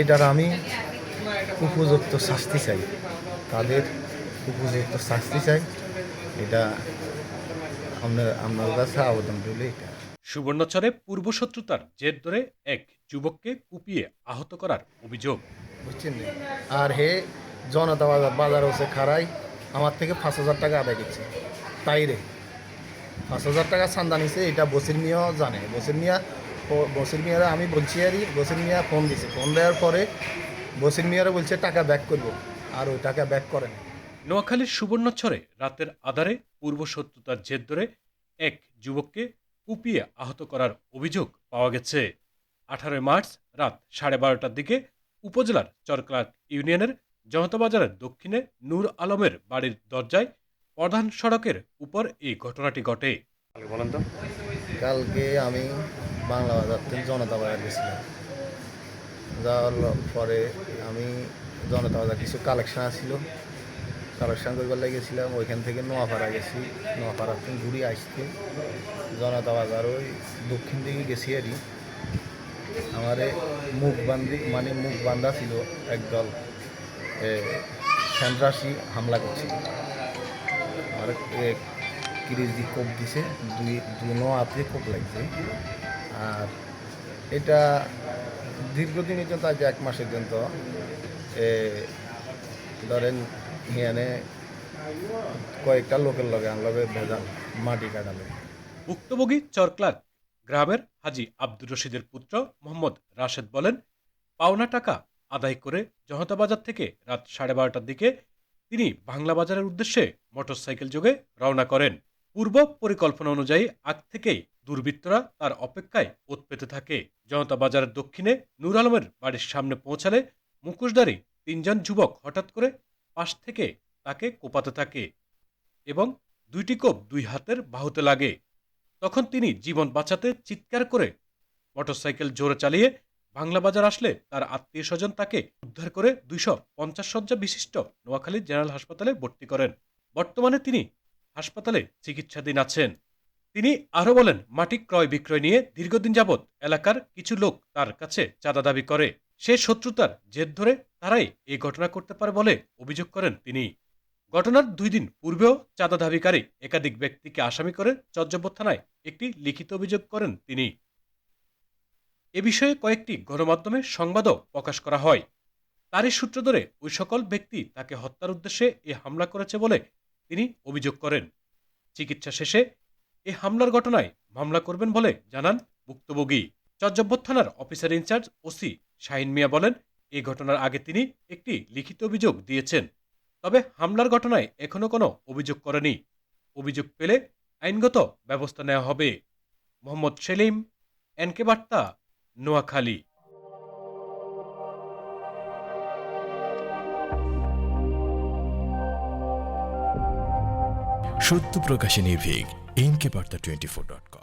এটার আমি উপযুক্ত শাস্তি চাই। তাদের উপযুক্ত শাস্তি চাই। এটা আপনার আপনার কাছে আবেদন করলে এটা। সুবর্ণচরে পূর্বশত্রুতার জের ধরে এক যুবককে কুপিয়ে আহত করার অভিযোগ। বুঝছেন আর হে জনতা বাজার বাজার হচ্ছে খারাই আমার থেকে পাঁচ হাজার টাকা আদায় করছে। তাই রে। পাঁচ হাজার টাকা চান্দা নিছে এটা বসির মিয়াও জানে। বসির মিয়া বসির মিয়ারা আমি বলছি আরই বসির মিয়া ফোন দিছে। ফোন দেওয়ার পরে বসির মিয়ারা বলছে টাকা ব্যাক করব। আর ওই টাকা ব্যাক করেন নোয়াখালীর সুবর্ণচরে রাতের আধারে পূর্বশত্রুতার জের ধরে এক যুবককে কুপিয়ে আহত করার অভিযোগ পাওয়া গেছে। আঠারোই মার্চ রাত সাড়ে বারোটার দিকে উপজেলার চরক্লাক ইউনিয়নের জনতাবাজারের দক্ষিণে নূর আলমের বাড়ির দরজায় প্রধান সড়কের উপর এই ঘটনাটি ঘটে। বলেন তো। কালকে আমি বাংলা বাজার থেকে জনতা বাজার গেছিলাম। যাওয়ার পরে আমি জনতা বাজার কিছু কালেকশন আসছিল কালেকশন করবার গেছিলাম, ওইখান থেকে নোয়াপাড়া গেছি। নোয়াপাড়া থেকে ঘুরে আসতে জনতা বাজার ওই দক্ষিণ দিকে গেছি আরই আমারে মুখ বান্ধি মানে মুখ বান্ধা ছিল একদল সন্ত্রাসী হামলা করছিল। আমার কিরিশ দিয়ে কোপ দিছে, দুই দুনো হাতে কোপ লাগছে। আর এটা দীর্ঘদিন জন্য আজ এক মাসের জন্য ধরেন হিয়ানে কয়েকটা লোকের লগে আনলগে ভেজাল, মাটি কাটালে। ভুক্তভোগী চরক্লাক গ্রামের হাজি আব্দুর রশিদের পুত্র মোহাম্মদ রাশেদ বলেন, পাওনা টাকা আদায় করে জনতাবাজার থেকে রাত সাড়ে বারোটার দিকে তিনি বাংলা বাজারের উদ্দেশ্যে মোটরসাইকেল যোগে রওনা করেন। পূর্ব পরিকল্পনা অনুযায়ী আগ থেকেই দুর্বৃত্তরা তার অপেক্ষায় ওত পেতে থাকে। জনতা বাজারের দক্ষিণে নূর আলমের বাড়ির সামনে পৌঁছালে মুখোশধারী তিনজন যুবক হঠাৎ করে পাশ থেকে তাকে কোপাতে থাকে এবং দুইটি কোপ দুই হাতের বাহুতে লাগে। তখন তিনি জীবন বাঁচাতে চিৎকার করে মোটরসাইকেল জোরে চালিয়ে বাংলা বাজার আসলে তার আত্মীয় স্বজন তাকে উদ্ধার করে দুইশো পঞ্চাশ শয্যা বিশিষ্ট নোয়াখালী জেনারেল হাসপাতালে ভর্তি করেন। বর্তমানে তিনি হাসপাতালে চিকিৎসাধীন আছেন। তিনি আরও বলেন, মাটি ক্রয় বিক্রয় নিয়ে দীর্ঘদিন যাবৎ এলাকার কিছু লোক তার কাছে চাঁদা দাবি করে। সে শত্রুতার জেদ ধরে তারাই এই ঘটনা করতে পারে বলে অভিযোগ করেন তিনি। ঘটনার দুই দিন পূর্বেও চাঁদা দাবিকারী একাধিক ব্যক্তিকে আসামি করে চর্যাপদ থানায় একটি লিখিত অভিযোগ করেন তিনি। এ বিষয়ে কয়েকটি গণমাধ্যমে সংবাদও প্রকাশ করা হয়। তারই সূত্র ধরে ওই সকল ব্যক্তি তাকে হত্যার উদ্দেশ্যে এ হামলা করেছে বলে তিনি অভিযোগ করেন। চিকিৎসা শেষে এ হামলার ঘটনায় মামলা করবেন বলে জানান ভুক্তভোগী। চর্যাপদ থানার officer in charge OC Shahin Mia বলেন এই ঘটনার আগে তিনি একটি লিখিত অভিযোগ দিয়েছেন। তবে হামলার ঘটনায় এখনও কোনো অভিযোগ করেনি। অভিযোগ পেলে আইনগত ব্যবস্থা নেওয়া হবে। মোহাম্মদ সেলিম, এনকে বার্তা, নোয়াখালী। সত্য প্রকাশে নির্ভীক। NK Barta twenty four dot